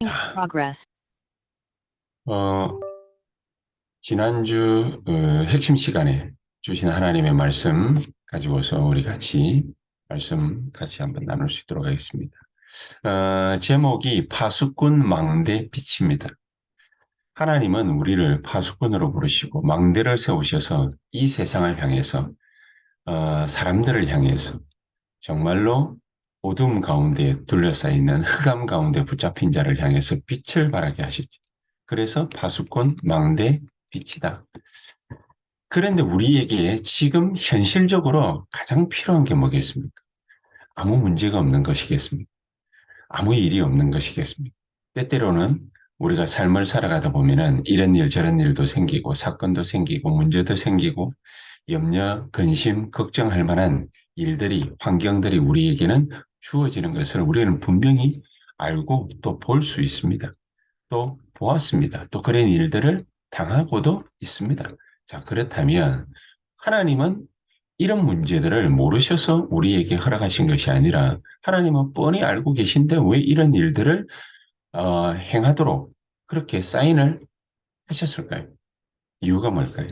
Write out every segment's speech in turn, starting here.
자, progress. 어, 지난주 어, 핵심 시간에 주신 하나님의 말씀 가지고서 우리 같이 말씀 같이 한번 나눌 수 있도록 하겠습니다. 어, 제목이 파수꾼 망대 빛입니다. 하나님은 우리를 파수꾼으로 부르시고 망대를 세우셔서 이 세상을 향해서 어, 사람들을 향해서 정말로 어둠 가운데 둘러싸여 있는 흑암 가운데 붙잡힌 자를 향해서 빛을 발하게 하시죠. 그래서 파수꾼 망대 빛이다. 그런데 우리에게 지금 현실적으로 가장 필요한 게 뭐겠습니까? 아무 문제가 없는 것이겠습니까? 아무 일이 없는 것이겠습니까? 때때로는 우리가 삶을 살아가다 보면은 이런 일 저런 일도 생기고 사건도 생기고 문제도 생기고 염려, 근심, 걱정할 만한 일들이 환경들이 우리에게는 주어지는 것을 우리는 분명히 알고 또 볼 수 있습니다. 또 보았습니다. 또 그런 일들을 당하고도 있습니다. 자, 그렇다면 하나님은 이런 문제들을 모르셔서 우리에게 허락하신 것이 아니라 하나님은 뻔히 알고 계신데 왜 이런 일들을 어, 행하도록 그렇게 사인을 하셨을까요? 이유가 뭘까요?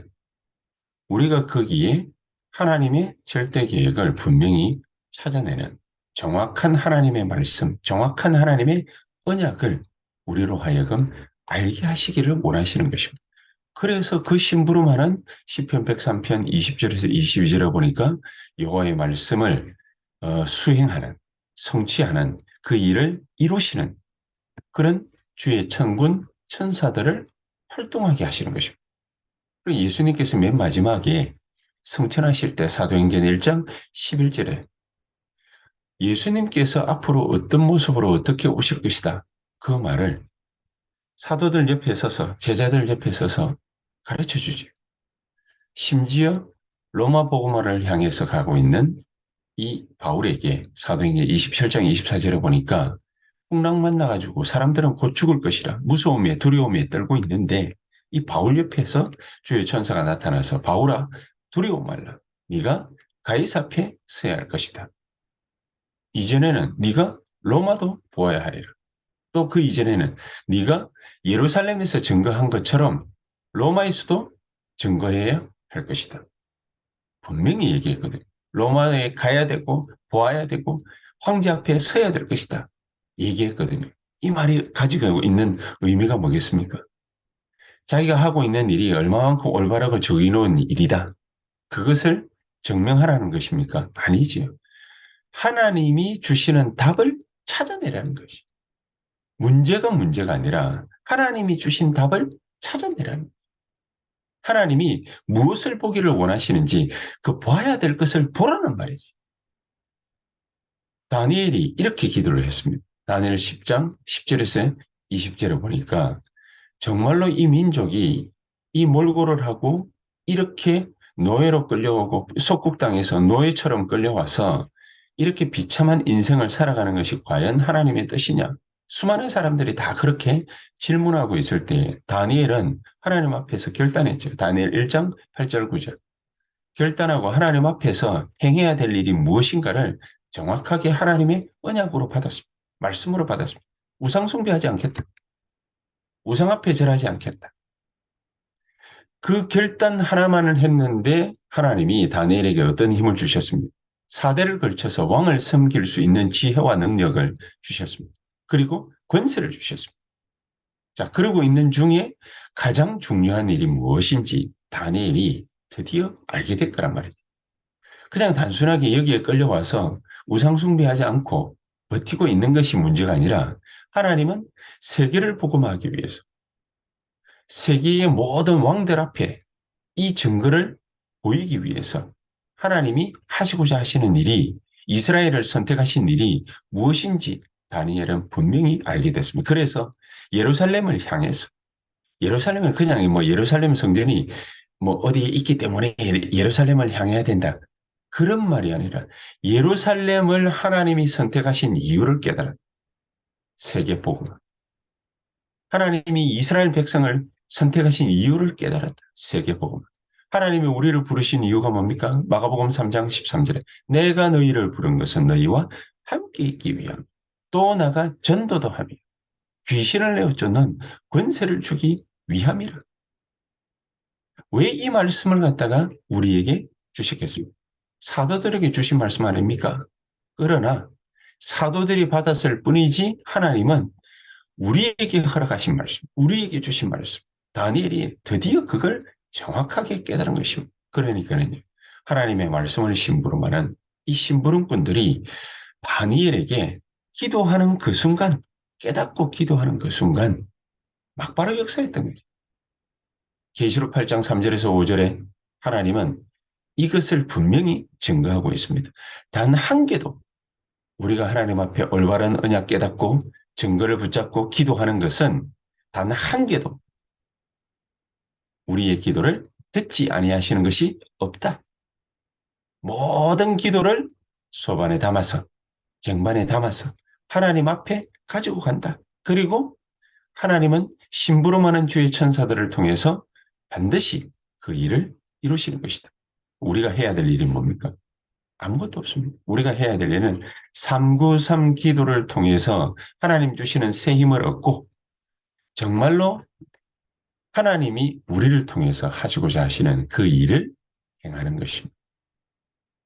우리가 거기에 하나님의 절대 계획을 분명히 찾아내는 정확한 하나님의 말씀, 정확한 하나님의 언약을 우리로 하여금 알게 하시기를 원하시는 것입니다. 그래서 그 심부름하는 시편 103편 20절에서 22절에 보니까 여호와의 말씀을 어, 수행하는 성취하는 그 일을 이루시는 그런 주의 천군 천사들을 활동하게 하시는 것입니다. 예수님께서 맨 마지막에 성천하실 때 사도행전 1장 11절에 예수님께서 앞으로 어떤 모습으로 어떻게 오실 것이다. 그 말을 사도들 옆에 서서 제자들 옆에 서서 가르쳐 주지. 심지어 로마 복음화를 향해서 가고 있는 이 바울에게 사도행전 27장 24절에 보니까 풍랑 만 나가지고 사람들은 곧 죽을 것이라 무서움에 두려움에 떨고 있는데 이 바울 옆에서 주의 천사가 나타나서 바울아 두려워 말라. 네가 가이사 앞에 서야 할 것이다. 이전에는 네가 로마도 보아야 하리라. 또 그 이전에는 네가 예루살렘에서 증거한 것처럼 로마에서도 증거해야 할 것이다. 분명히 얘기했거든. 로마에 가야 되고 보아야 되고 황제 앞에 서야 될 것이다. 얘기했거든요. 이 말이 가지고 있는 의미가 뭐겠습니까? 자기가 하고 있는 일이 얼마만큼 올바르고 정의로운 일이다. 그것을 증명하라는 것입니까? 아니지요. 하나님이 주시는 답을 찾아내라는 것이. 문제가 문제가 아니라 하나님이 주신 답을 찾아내라는 것. 하나님이 무엇을 보기를 원하시는지 그 봐야 될 것을 보라는 말이지. 다니엘이 이렇게 기도를 했습니다. 다니엘 10장 10절에서 20절에 보니까 정말로 이 민족이 이 몰골을 하고 이렇게 노예로 끌려오고 속국당에서 노예처럼 끌려와서 이렇게 비참한 인생을 살아가는 것이 과연 하나님의 뜻이냐? 수많은 사람들이 다 그렇게 질문하고 있을 때 다니엘은 하나님 앞에서 결단했죠. 다니엘 1장 8절 9절. 결단하고 하나님 앞에서 행해야 될 일이 무엇인가를 정확하게 하나님의 언약으로 받았습니다. 말씀으로 받았습니다. 우상 숭배하지 않겠다. 우상 앞에 절하지 않겠다. 그 결단 하나만을 했는데 하나님이 다니엘에게 어떤 힘을 주셨습니다. 사대를 걸쳐서 왕을 섬길 수 있는 지혜와 능력을 주셨습니다. 그리고 권세를 주셨습니다. 자, 그러고 있는 중에 가장 중요한 일이 무엇인지 다니엘이 드디어 알게 될 거란 말이죠. 그냥 단순하게 여기에 끌려와서 우상숭배하지 않고 버티고 있는 것이 문제가 아니라 하나님은 세계를 복음하기 위해서 세계의 모든 왕들 앞에 이 증거를 보이기 위해서 하나님이 하시고자 하시는 일이 이스라엘을 선택하신 일이 무엇인지 다니엘은 분명히 알게 됐습니다. 그래서 예루살렘을 향해서 예루살렘을 그냥 뭐 예루살렘 성전이 뭐 어디에 있기 때문에 예루살렘을 향해야 된다. 그런 말이 아니라 예루살렘을 하나님이 선택하신 이유를 깨달아. 세계 복음. 하나님이 이스라엘 백성을 선택하신 이유를 깨달았다. 세계 복음. 하나님이 우리를 부르신 이유가 뭡니까? 마가복음 3장 13절에 내가 너희를 부른 것은 너희와 함께 있기 위함. 또 나가 전도도 하며 귀신을 내어 쫓는 권세를 주기 위함이라. 왜 이 말씀을 갖다가 우리에게 주셨겠습니까? 사도들에게 주신 말씀 아닙니까? 그러나 사도들이 받았을 뿐이지 하나님은 우리에게 허락하신 말씀, 우리에게 주신 말씀, 다니엘이 드디어 그걸 정확하게 깨달은 것입니다. 그러니까는요, 하나님의 말씀을 심부름하는 이 심부름꾼들이 다니엘에게 기도하는 그 순간, 깨닫고 기도하는 그 순간, 막바로 역사했던 거죠. 계시록 8장 3절에서 5절에 하나님은 이것을 분명히 증거하고 있습니다. 단 한 개도 우리가 하나님 앞에 올바른 언약 깨닫고 증거를 붙잡고 기도하는 것은 단 한 개도 우리의 기도를 듣지 아니하시는 것이 없다. 모든 기도를 소반에 담아서 쟁반에 담아서 하나님 앞에 가지고 간다. 그리고 하나님은 심부름하는 주의 천사들을 통해서 반드시 그 일을 이루시는 것이다. 우리가 해야 될 일이 뭡니까? 아무것도 없습니다. 우리가 해야 될 일은 393 기도를 통해서 하나님 주시는 새 힘을 얻고 정말로 하나님이 우리를 통해서 하시고자 하시는 그 일을 행하는 것입니다.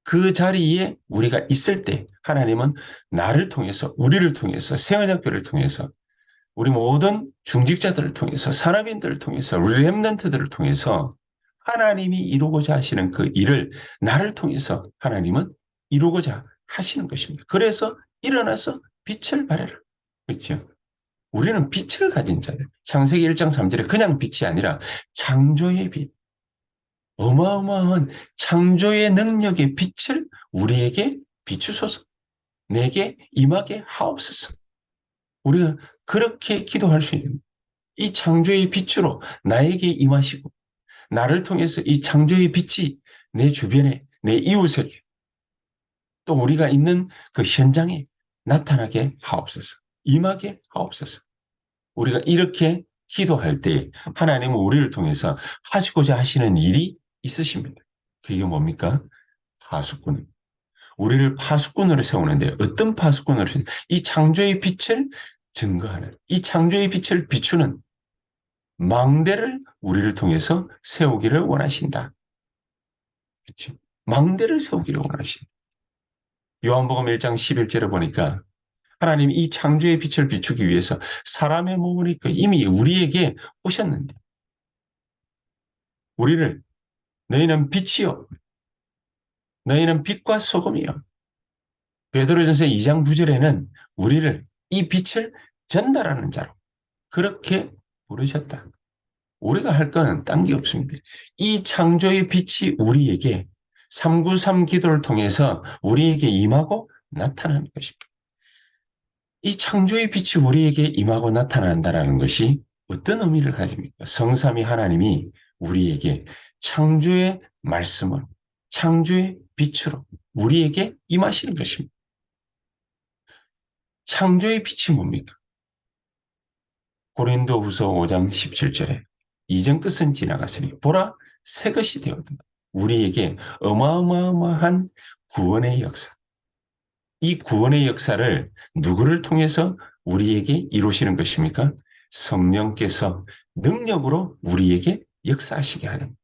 그 자리에 우리가 있을 때 하나님은 나를 통해서 우리를 통해서 세언약교를 통해서 우리 모든 중직자들을 통해서 산업인들을 통해서 랩런트들을 통해서 하나님이 이루고자 하시는 그 일을 나를 통해서 하나님은 이루고자 하시는 것입니다. 그래서 일어나서 빛을 발해라. 그렇죠? 우리는 빛을 가진 자들. 창세기 1장 3절에 그냥 빛이 아니라 창조의 빛. 어마어마한 창조의 능력의 빛을 우리에게 비추소서. 내게 임하게 하옵소서. 우리가 그렇게 기도할 수 있는 이 창조의 빛으로 나에게 임하시고 나를 통해서 이 창조의 빛이 내 주변에 내 이웃에게 또 우리가 있는 그 현장에 나타나게 하옵소서. 임하게 하옵소서. 우리가 이렇게 기도할 때 하나님은 우리를 통해서 하시고자 하시는 일이 있으십니다. 그게 뭡니까? 파수꾼. 우리를 파수꾼으로 세우는데 어떤 파수꾼으로 이 창조의 빛을 증거하는 이 창조의 빛을 비추는 망대를 우리를 통해서 세우기를 원하신다. 그렇죠? 망대를 세우기를 원하신다. 요한복음 1장 11절에 보니까 하나님이 이 창조의 빛을 비추기 위해서 사람의 몸을 입고 이미 우리에게 오셨는데 우리를 너희는 빛이요 너희는 빛과 소금이요 베드로전서 2장 9절에는 우리를 이 빛을 전달하는 자로 그렇게 부르셨다. 우리가 할 거는 딴 게 없습니다. 이 창조의 빛이 우리에게 393 기도를 통해서 우리에게 임하고 나타나는 것입니다. 이 창조의 빛이 우리에게 임하고 나타난다는 것이 어떤 의미를 가집니까? 성삼이 하나님이 우리에게 창조의 말씀을 창조의 빛으로 우리에게 임하시는 것입니다. 창조의 빛이 뭡니까? 고린도 후서 5장 17절에 이전 끝은 지나갔으니 보라 새 것이 되었다. 우리에게 어마어마한 구원의 역사. 이 구원의 역사를 누구를 통해서 우리에게 이루시는 것입니까? 성령께서 능력으로 우리에게 역사하시게 하는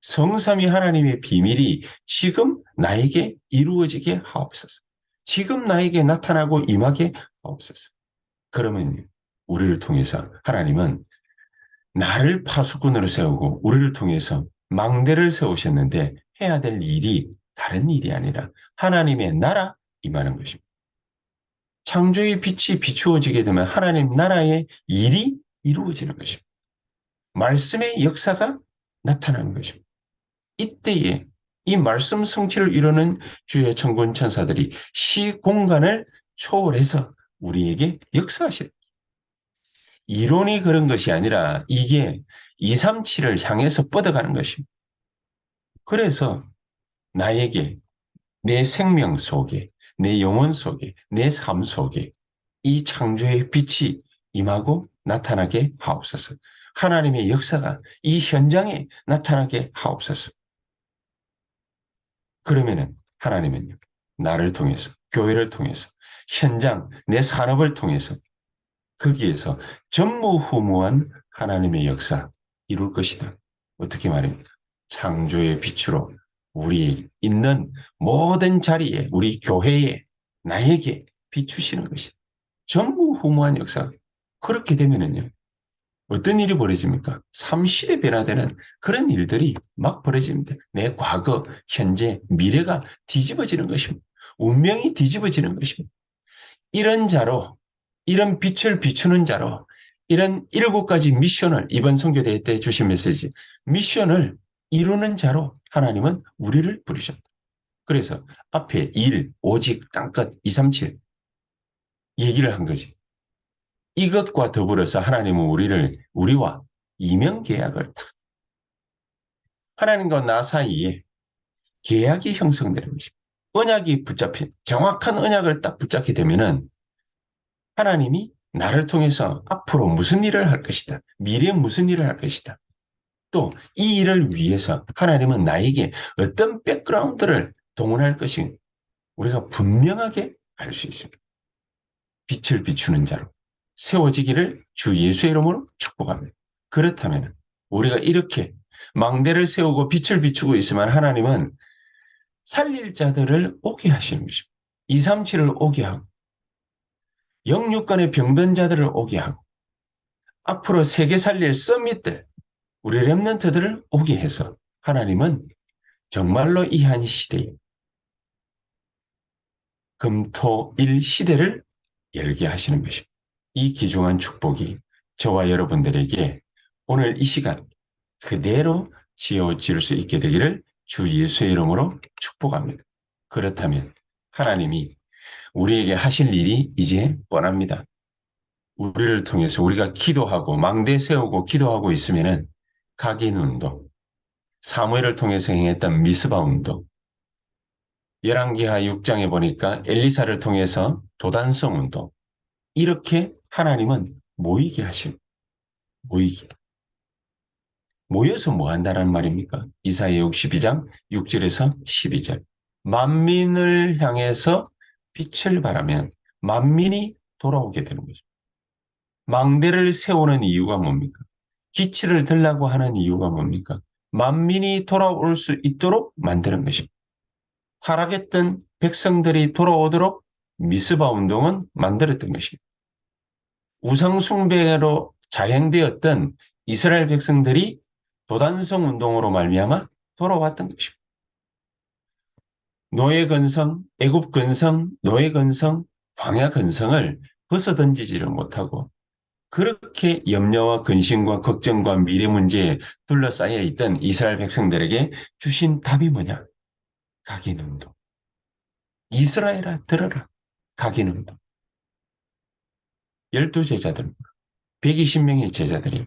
성삼위 하나님의 비밀이 지금 나에게 이루어지게 하옵소서. 지금 나에게 나타나고 임하게 하옵소서. 그러면 우리를 통해서 하나님은 나를 파수꾼으로 세우고 우리를 통해서 망대를 세우셨는데 해야 될 일이 다른 일이 아니라 하나님의 나라 임하는 것입니다. 창조의 빛이 비추어지게 되면 하나님 나라의 일이 이루어지는 것입니다. 말씀의 역사가 나타나는 것입니다. 이때에 이 말씀 성취를 이루는 주의 천군 천사들이 시 공간을 초월해서 우리에게 역사하실 이론이 그런 것이 아니라 이게 237을 향해서 뻗어가는 것입니다. 그래서 나에게 내 생명 속에 내 영혼 속에 내 삶 속에 이 창조의 빛이 임하고 나타나게 하옵소서. 하나님의 역사가 이 현장에 나타나게 하옵소서. 그러면은 하나님은요, 나를 통해서, 교회를 통해서, 현장, 내 산업을 통해서 거기에서 전무후무한 하나님의 역사 이룰 것이다. 어떻게 말입니까? 창조의 빛으로 우리 있는 모든 자리에 우리 교회에 나에게 비추시는 것이다. 전무후무한 역사. 그렇게 되면은요. 어떤 일이 벌어집니까? 삼시대 변화되는 그런 일들이 막 벌어집니다. 내 과거, 현재, 미래가 뒤집어지는 것입니다. 운명이 뒤집어지는 것입니다. 이런 자로, 이런 빛을 비추는 자로, 이런 일곱 가지 미션을 이번 선교대회 때 주신 메시지, 미션을 이루는 자로 하나님은 우리를 부르셨다. 그래서 앞에 일, 오직, 땅끝, 237 얘기를 한 거지. 이것과 더불어서 하나님은 우리를 우리와 이명 계약을 딱 하나님과 나 사이에 계약이 형성되는 것입니다. 언약이 붙잡힌 정확한 언약을 딱 붙잡게 되면은 하나님이 나를 통해서 앞으로 무슨 일을 할 것이다. 미래에 무슨 일을 할 것이다. 또 이 일을 위해서 하나님은 나에게 어떤 백그라운드를 동원할 것이 우리가 분명하게 알 수 있습니다. 빛을 비추는 자로. 세워지기를 주 예수의 이름으로 축복합니다. 그렇다면 우리가 이렇게 망대를 세우고 빛을 비추고 있으면 하나님은 살릴 자들을 오게 하시는 것입니다. 237을 오게 하고 영육간의 병든 자들을 오게 하고 앞으로 세계 살릴 서밋들 우리 랩런트들을 오게 해서 하나님은 정말로 이 한 시대에 금토일 시대를 열게 하시는 것입니다. 이 귀중한 축복이 저와 여러분들에게 오늘 이 시간 그대로 지어질 수 있게 되기를 주 예수의 이름으로 축복합니다. 그렇다면 하나님이 우리에게 하실 일이 이제 뻔합니다. 우리를 통해서 우리가 기도하고 망대 세우고 기도하고 있으면은 각인 운동, 사무엘을 통해서 행했던 미스바 운동, 열왕기하 6장에 보니까 엘리사를 통해서 도단성 운동, 이렇게 하나님은 모이게 하심. 모이게. 모여서 뭐 한다는 말입니까? 이사야 62장 6절에서 12절. 만민을 향해서 빛을 발하면 만민이 돌아오게 되는 거죠. 망대를 세우는 이유가 뭡니까? 기치를 들라고 하는 이유가 뭡니까? 만민이 돌아올 수 있도록 만드는 것입니다. 타락했던 백성들이 돌아오도록 미스바 운동은 만들었던 것입니다. 우상숭배로 자행되었던 이스라엘 백성들이 도단성 운동으로 말미암아 돌아왔던 것입니다. 노예 근성, 애굽 근성, 노예 근성, 광야 근성을 벗어던지지를 못하고 그렇게 염려와 근심과 걱정과 미래 문제에 둘러싸여 있던 이스라엘 백성들에게 주신 답이 뭐냐? 각인 운동. 이스라엘아 들어라. 각인 운동. 열두 제자들, 120명의 제자들이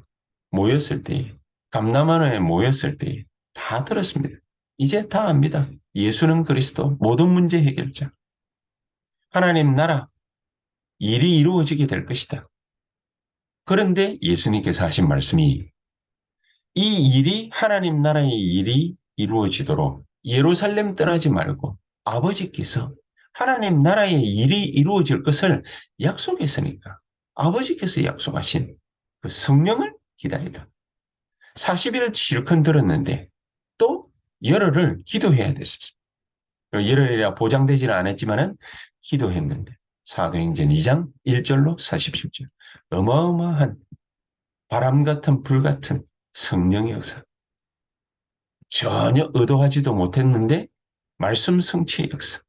모였을 때, 감남원에 모였을 때 다 들었습니다. 이제 다 압니다. 예수는 그리스도 모든 문제 해결자. 하나님 나라 일이 이루어지게 될 것이다. 그런데 예수님께서 하신 말씀이 이 일이 하나님 나라의 일이 이루어지도록 예루살렘 떠나지 말고 아버지께서 하나님 나라의 일이 이루어질 것을 약속했으니까 아버지께서 약속하신 그 성령을 기다리라. 40일 실컷 들었는데 또 열흘을 기도해야 됐습니다. 열흘이라 보장되지는 않았지만 은 기도했는데 사도행전 2장 1절로 47절 어마어마한 바람 같은 불 같은 성령의 역사 전혀 의도하지도 못했는데 말씀 성취의 역사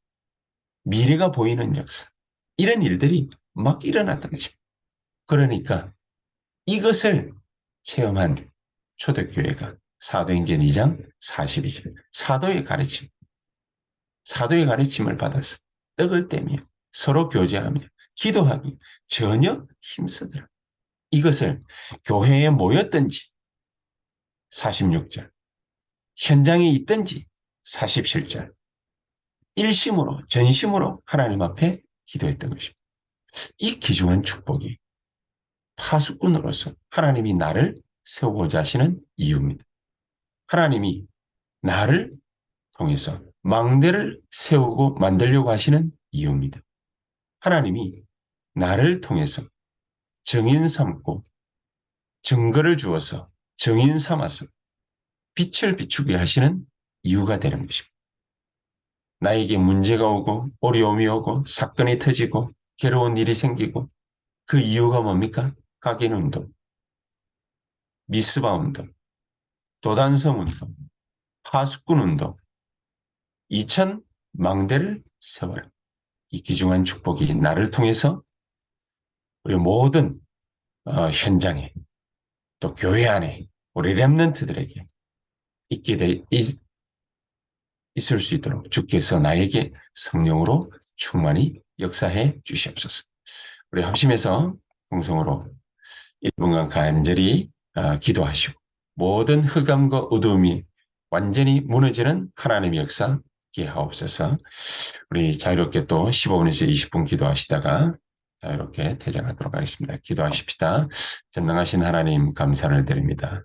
미래가 보이는 역사 이런 일들이 막 일어났던 것입니다. 그러니까 이것을 체험한 초대교회가 사도행전 2장 42절 사도의 가르침 사도의 가르침을 받아서 떡을 떼며 서로 교제하며 기도하기 전혀 힘쓰더라. 이것을 교회에 모였든지 46절 현장에 있든지 47절 일심으로 전심으로 하나님 앞에 기도했던 것입니다. 이 귀중한 축복이 파수꾼으로서 하나님이 나를 세우고자 하시는 이유입니다. 하나님이 나를 통해서 망대를 세우고 만들려고 하시는 이유입니다. 하나님이 나를 통해서 정인 삼고 증거를 주어서 정인 삼아서 빛을 비추게 하시는 이유가 되는 것입니다. 나에게 문제가 오고 어려움이 오고 사건이 터지고 괴로운 일이 생기고 그 이유가 뭡니까? 각인 운동, 미스바 운동, 도단성 운동, 파수꾼 운동, 이천 망대를 세워라. 이 귀중한 축복이 나를 통해서 우리 모든 어, 현장에 또 교회 안에 우리 랩런트들에게 있게 돼 있, 있을 수 있도록 주께서 나에게 성령으로 충만히 역사해 주시옵소서. 우리 합심해서 공성으로 1분간 간절히 어, 기도하시고 모든 흑암과 어두움이 완전히 무너지는 하나님의 역사 기하옵소서. 우리 자유롭게 또 15분에서 20분 기도하시다가 자유롭게 퇴장하도록 하겠습니다. 기도하십시다. 전능하신 하나님 감사를 드립니다.